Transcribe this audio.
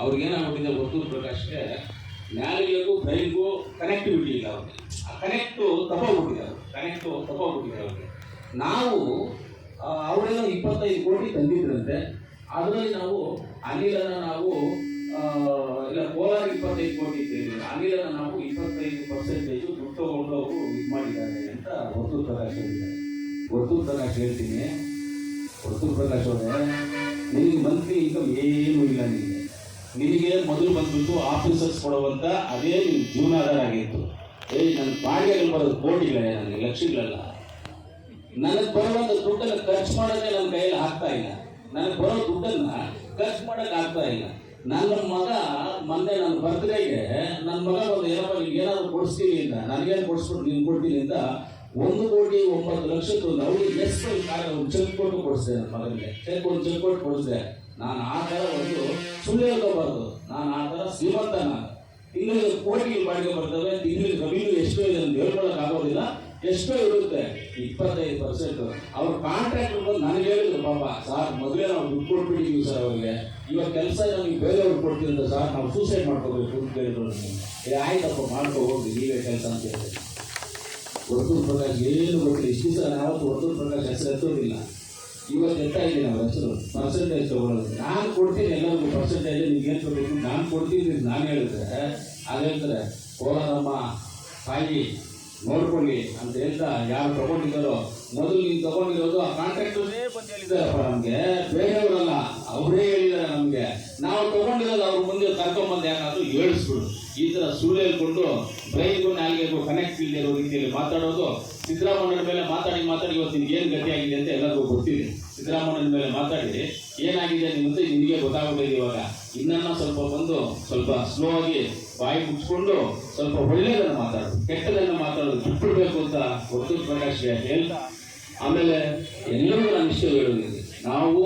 ಅವ್ರಿಗೆ ಏನಾಗ್ಬಿಟ್ಟಿದೆ ವರ್ತೂರ್ ಪ್ರಕಾಶ್ಗೆ ನ್ಯಾಯಾಲಯಕ್ಕೂ ಬ್ರೈನ್ಗೂ ಕನೆಕ್ಟಿವಿಟಿ ಇಲ್ಲ ಅವ್ರಿಗೆ. ಆ ಕನೆಕ್ಟು ತಪ್ಪೋಗ್ಬಿಟ್ಟಿದೆ ಅವ್ರು ಕನೆಕ್ಟು ತಪ್ಪೋಗ್ಬಿಟ್ಟಿದೆ ಅವ್ರಿಗೆ. ನಾವು ಅವರೆಲ್ಲ ಇಪ್ಪತ್ತೈದು ಕೋಟಿ ತಂದಿದ್ರಂತೆ. ಅದರಲ್ಲಿ ನಾವು ಅನಿಲನ ನಾವು ಇಲ್ಲ, ಕೋಲಾರ ಇಪ್ಪತ್ತೈದು ಕೋಟಿ ಇದ್ದೇವೆ. ಅನಿಲನ ನಾವು ಇಪ್ಪತ್ತೈದು ಪರ್ಸೆಂಟೇಜು ದುಡ್ಡು ತಗೊಂಡು ಅವರು ಇದು ಮಾಡಿದ್ದಾರೆ ಅಂತ ವರ್ತೂರ್ ಪ್ರಕಾಶ್ ಹೇಳಿದ್ದಾರೆ. ವರ್ತೂರ್ ಪ್ರಕಾಶ್ ಹೇಳ್ತೀನಿ. ವರ್ತೂರ್ ಪ್ರಕಾಶ್ ಅವರೇ, ನಿಮಗೆ ಮಂತ್ಲಿ ಇನ್ಕಮ್ ನಿನಗೆ ನಿನಗೆ ಮೊದಲು ಬಂದ್ಬಿಟ್ಟು ಆಫೀಸರ್ಸ್ ಕೊಡುವಂತ ಅದೇ ನಿಮ್ಮ ಜೀವನಾಧಾರ ಆಗಿತ್ತು ಏಯ್ ನನ್ನ ಬಾಡಿಗೆಗಳು ಬರೋದು ಕೋಟಿಗಳೇ, ನನಗೆ ಲಕ್ಷಗಳಲ್ಲ. ನನಗೆ ಬರುವಂತ ದುಡ್ಡನ್ನು ಖರ್ಚು ಮಾಡೋದೇ ನನ್ನ ಕೈಯಲ್ಲಿ ಆಗ್ತಾ ಇಲ್ಲ. ನನಗೆ ಬರೋ ದುಡ್ಡನ್ನ ಖರ್ಚು ಮಾಡಕ್ ಆಗ್ತಾ ಇಲ್ಲ. ನನ್ನ ಮಗ ಮೊನ್ನೆ ನನ್ನ ಬರ್ತ್ಡೇಗೆ ನನ್ನ ಮಗ ಒಂದು ಏನಪ್ಪ ನಿಮ್ಗೆ ಏನಾದ್ರು ಕೊಡಿಸ್ತೀನಿ ಅಂತ, ನನಗೇನು ಕೊಡಿಸ್ಬಿಟ್ಟು ನೀನು ಕೊಡ್ತೀನಿ ಅಂತ ಒಂದು ಕೋಟಿ ಒಂಬತ್ತು ಲಕ್ಷದ್ದು ನಲವತ್ತು ಎಸ್ ಒಂದು ಚೆಕ್ ಕೊಟ್ಟು ಕೊಡಿಸಿದೆ ನನ್ನ ಮಗನಿಗೆ. ಚೆಕ್ ಕೊಟ್ಟು ಚೆಕ್ ಕೊಟ್ಟು ಕೊಡಿಸಿದೆ. ನಾನು ಆ ಥರ ಒಂದು ಸುಳ್ಳು ಹೇಳ್ಕೋಬಾರ್ದು. ನಾನು ಆ ಥರ ಶ್ರೀಮಂತ ನಾನು. ತಿಂಗಳಿಗೆ ಕೋಟಿ ಬಾಡಿಗೆ ಬರ್ತವೆ, ತಿಂಗಳಿಗೆ ರೆವಿನ್ಯೂ ಎಷ್ಟೋ ಇದೆ ಅಂತ ಹೇಳ್ಕೊಳಕ್ ಆಗೋದಿಲ್ಲ. ಎಷ್ಟೋ ಇರುತ್ತೆ. ಇಪ್ಪತ್ತೈದು ಪರ್ಸೆಂಟ್ ಅವ್ರ ಕಾಂಟ್ರಾಕ್ಟ್ ಬಂದು ನನಗೆ ಹೇಳಿದ್ರು, ಪಾಪ, ಸರ್, ಮೊದಲೇ ನಾವು ದುಡ್ಡು ಕೊಟ್ಬಿಟ್ಟಿದ್ದೀವಿ ಸರ್ ಅವರಿಗೆ. ಇವಾಗ ಕೆಲಸ ನಮಗೆ ಬೇರೆಯವ್ರು ಕೊಡ್ತೀವಿ ಅಂತ ಸರ್, ನಾವು ಸೂಸೈಡ್ ಮಾಡ್ಕೋಬೇಕು ಅಂತ ಹೇಳಿದ್ರು ಏ, ಆಯ್ತಪ್ಪ, ಮಾಡ್ಕೋ ಹೋಗಿ ನೀವೇ ಕೆಲಸ ಅಂತ ಹೇಳಿದೆ ವರ್ತೂರ್ ಪ್ರಕಾರ ಏನು ಗೊತ್ತಿಲ್ಲ ಇಷ್ಟು ಸಲ ಯಾವತ್ತು ವರ್ತೂರ್ ಪ್ರಕಾರ ಹೆಸರು ಎತ್ತೋದಿಲ್ಲ ಇವತ್ತು ಎತ್ತಾ ಅವ್ರ ಹೆಸರು ಪರ್ಸೆಂಟೇಜ್ ತಗೊಳ್ಳೋದು ನಾನು ಕೊಡ್ತೀನಿ ಎಲ್ಲರಿಗೂ ಪರ್ಸೆಂಟೇಜ್ ನಿಮ್ಗೆ ಏನು ತಗೋಬೇಕು ನಾನು ಕೊಡ್ತೀನಿ ನಾನು ಹೇಳಿದ್ರೆ, ಅದು ಹೇಳ್ತಾರೆ ಕೋಲಾರಮ್ಮ ತಾಯಿ, ನೋಡ್ಕೊಳ್ಳಿ ಅಂತ ಹೇಳ್ತಾ ಯಾರು ತಗೊಂಡಿದ್ದಾರೋ, ಮೊದಲು ನೀನು ತಗೊಂಡಿರೋದು ಆ ಕಾಂಟ್ರಾಕ್ಟರ್ನೇ ಬಂದು ಹೇಳಿದಾರಪ್ಪ ನಮಗೆ. ಬೇರೆಯವರಲ್ಲ, ಅವರೇ ಹೇಳಿದ್ದಾರೆ ನಮಗೆ. ನಾವು ತಗೊಂಡಿರೋದು ಅವ್ರ ಮುಂದೆ ಕರ್ಕೊಂಬಂದು ಯಾಕಾದ್ರೂ ಹೇಳಿಸ್ಬಿಡು ಈ ಥರ ಸುಳ್ಳು ಹೇಳ್ಕೊಂಡು ಬ್ರೈನ್ಗೂ ನಾಲ್ಗೆಗೂ ಕನೆಕ್ಟ್ ಇಲ್ಲದೆ ಇರೋ ರೀತಿಯಲ್ಲಿ ಮಾತಾಡೋದು ಸಿದ್ದರಾಮಯ್ಯನ ಮೇಲೆ ಮಾತಾಡಿ ಮಾತಾಡಿ ಇವತ್ತು ನಿಮ್ಗೆ ಏನು ಗತಿ ಆಗಿದೆ ಅಂತ ಎಲ್ಲರಿಗೂ ಗೊತ್ತಿದೆ. ಸಿದ್ದರಾಮಯ್ಯನ ಮೇಲೆ ಮಾತಾಡಿ ಏನಾಗಿದೆ ನಿಮ್ಮಂತೆ ನಿಮಗೆ ಗೊತ್ತಾಗುತ್ತೆ ಇವಾಗ. ಇನ್ನನ್ನ ಸ್ವಲ್ಪ ಬಂದು ಸ್ವಲ್ಪ ಸ್ಲೋ ಆಗಿ ಬಾಯಿ ಮುಚ್ಕೊಂಡು ಸ್ವಲ್ಪ ಒಳ್ಳೆಯದನ್ನು ಮಾತಾಡೋದು ಕೆಟ್ಟದನ್ನು ಮಾತಾಡೋದು ಬಿಟ್ಬಿಡ್ಬೇಕು ಅಂತ ವರ್ತೂರ್ ಪ್ರಕಾಶ್ ಹೇಳ್ತಾ ಆಮೇಲೆ ಎಲ್ಲರಿಗೂ ನಾನು ಇಷ್ಟ ಹೇಳೋದಿದೆ ನಾವು